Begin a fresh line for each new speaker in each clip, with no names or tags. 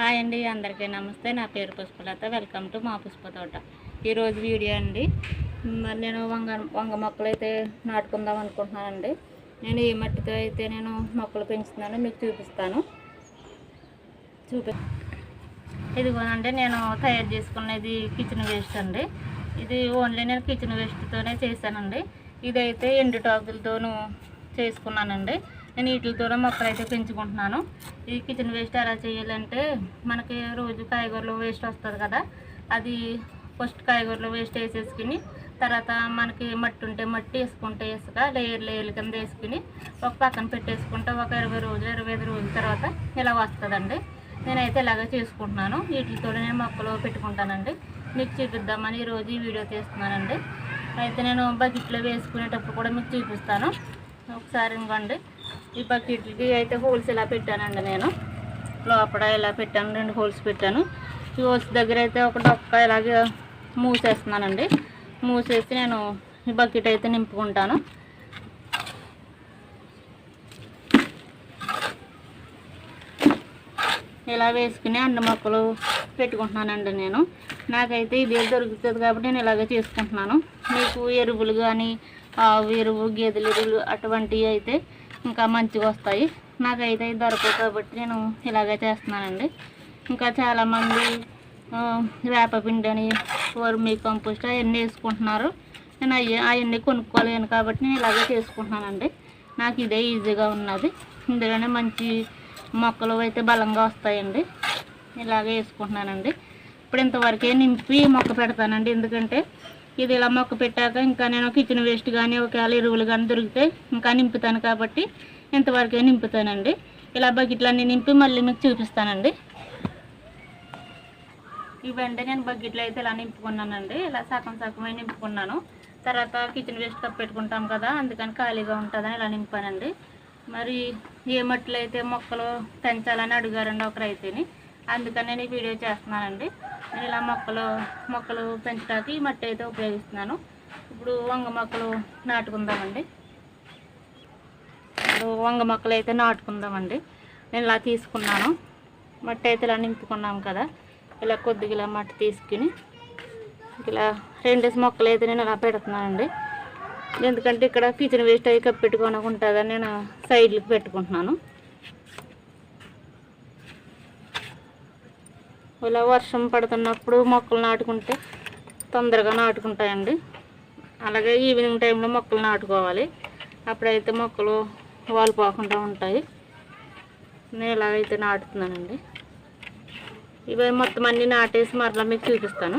Hi అండి అందరికీ నమస్తే. నా పేరు పుష్పలత. వెల్కమ్ టు మా పుష్ప తోట. ఈరోజు వీడియో అండి. మరి నేను వంగ వంగ మొక్కలు అయితే నాటుకుందాం అనుకుంటున్నానండి. నేను ఈ మట్టితో అయితే నేను మొక్కలు పెంచుతున్నాను. మీకు చూపిస్తాను. చూపి ఇదిగోనండి నేను తయారు చేసుకునేది కిచెన్ వేస్ట్ అండి. ఇది ఓన్లీ నేను కిచెన్ వేస్ట్తోనే చేశానండి. ఇదైతే ఎండు టాకులతోనూ చేసుకున్నానండి. నేను వీటితోనే మొక్కలు అయితే పెంచుకుంటున్నాను. ఈ కిచెన్ వేస్ట్ ఎలా చేయాలంటే మనకి రోజు కాయగూరలు వేస్ట్ వస్తుంది కదా అది ఫస్ట్ కాయగూరలు వేస్ట్ వేసేసుకుని తర్వాత మనకి మట్టి ఉంటే మట్టి వేసుకుంటే ఇసుక లేయర్ లేయర్ల కింద వేసుకుని ఒక పక్కన పెట్టేసుకుంటే ఒక ఇరవై రోజులు ఇరవై ఐదు రోజుల తర్వాత ఇలా వస్తుందండి. నేనైతే ఇలాగ చేసుకుంటున్నాను. వీటితో నేను మొక్కలు పెట్టుకుంటానండి. మీకు చూపిద్దామని ఈరోజు ఈ వీడియో తీస్తున్నానండి. అయితే నేను బకెట్లో వేసుకునేటప్పుడు కూడా మీకు చూపిస్తాను. ఒకసారి ఇవ్వండి ఈ బకెట్లకి అయితే హోల్స్ ఇలా పెట్టానండి నేను. లోపల ఇలా పెట్టాను రెండు హోల్స్ పెట్టాను. ఈ హోల్స్ దగ్గర అయితే ఒక డొక్క ఇలాగే మూసేస్తున్నానండి. మూసేసి నేను ఈ బకెట్ అయితే నింపుకుంటాను. ఇలా వేసుకుని అన్ని మొక్కలు పెట్టుకుంటున్నానండి నేను. నాకైతే ఇదే దొరుకుతుంది కాబట్టి నేను ఇలాగే చేసుకుంటున్నాను. మీకు ఎరువులు కానీ ఆవు ఎరువు గేదెల ఎరువులు అటువంటివి అయితే ఇంకా మంచిగా వస్తాయి. నాకైతే దొరకవు కాబట్టి నేను ఇలాగే చేస్తున్నానండి. ఇంకా చాలామంది వేపపిండి అని వర్మీ కంపోస్ట్ అవన్నీ వేసుకుంటున్నారు. నేను అవి అవన్నీ కొనుక్కోలేను కాబట్టి నేను ఇలాగే చేసుకుంటున్నానండి. నాకు ఇదే ఈజీగా ఉన్నది. ఇందులోనే మంచి మొక్కలు అయితే బలంగా వస్తాయండి. ఇలాగే వేసుకుంటున్నానండి. ఇప్పుడు ఇంతవరకే నింపి మొక్క పెడతానండి. ఎందుకంటే ఇది ఇలా మొక్క పెట్టాక ఇంకా నేను కిచెన్ వేస్ట్ కానీ ఒకవేళ ఎరువులు కానీ దొరికితే ఇంకా నింపుతాను కాబట్టి ఇంతవరకే నింపుతానండి. ఇలా బకెట్లన్నీ నింపి మళ్ళీ మీకు చూపిస్తానండి. ఇవండి నేను బకెట్లో అయితే ఇలా నింపుకున్నానండి. ఇలా సగం సగమే నింపుకున్నాను. తర్వాత కిచెన్ వేస్ట్ కప్ పెట్టుకుంటాం కదా అందుకని ఖాళీగా ఉంటుందని ఇలా నింపానండి. మరి ఏ మట్టిలో అయితే మొక్కలు పెంచాలని అడిగారండి ఒకరైతేని అందుకని నేను ఈ వీడియో చేస్తున్నానండి. నేను ఇలా మొక్కలు మొక్కలు పెంచడానికి ఈ మట్టి అయితే ఉపయోగిస్తున్నాను. ఇప్పుడు వంగ మొక్కలు నాటుకుందామండి. ఇప్పుడు వంగ మొక్కలు అయితే నాటుకుందామండి. నేను ఇలా తీసుకున్నాను. మట్టి అయితే ఇలా నింపుకున్నాం కదా. ఇలా కొద్దిగా ఇలా మట్టి తీసుకుని ఇలా రెండేసి మొక్కలు అయితే నేను ఇలా పెడుతున్నానండి. ఎందుకంటే ఇక్కడ కిచెన్ వేస్ట్ అవి కప్పెట్టుకోనకుంటుందని నేను సైడ్లకు పెట్టుకుంటున్నాను. ఇలా వర్షం పడుతున్నప్పుడు మొక్కలు నాటుకుంటే తొందరగా నాటుకుంటాయండి. అలాగే ఈవినింగ్ టైంలో మొక్కలు నాటుకోవాలి. అప్పుడైతే మొక్కలు వాలిపోకుండా ఉంటాయి. నేను ఇలాగైతే నాటుతున్నానండి. ఇవి మొత్తం అన్నీ నాటేసి మరలా మీకు చూపిస్తాను.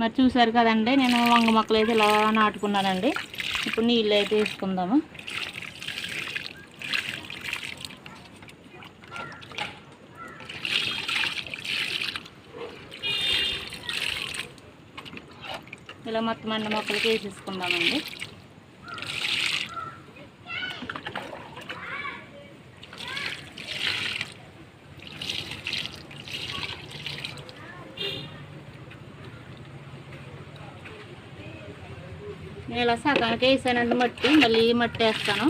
మరి చూసారు కదండి నేను వంగ మొక్కలు అయితే ఇలా నాటుకున్నానండి. ఇప్పుడు నీళ్ళు అయితే వేసుకుందాము. ఇలా మొత్తం అన్ని మొక్కలకి వేసేసుకుందామండి. నేను ఇలా సగానికి వేసానండి మట్టి మళ్ళీ మట్టి వేస్తాను.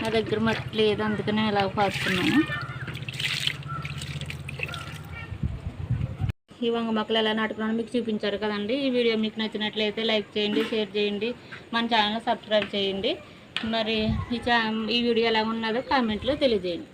నా దగ్గర మట్టి లేదు అందుకని నేను ఇలా పాస్తున్నాను ఈ వంగ మొక్కలు ఎలా నాటుకున్నాను మీకు చూపించారు కదండి. ఈ వీడియో మీకు నచ్చినట్లయితే లైక్ చేయండి షేర్ చేయండి మన ఛానల్ సబ్స్క్రైబ్ చేయండి. మరి ఈ ఈ వీడియో ఎలా ఉన్నదో కామెంట్లో తెలియజేయండి.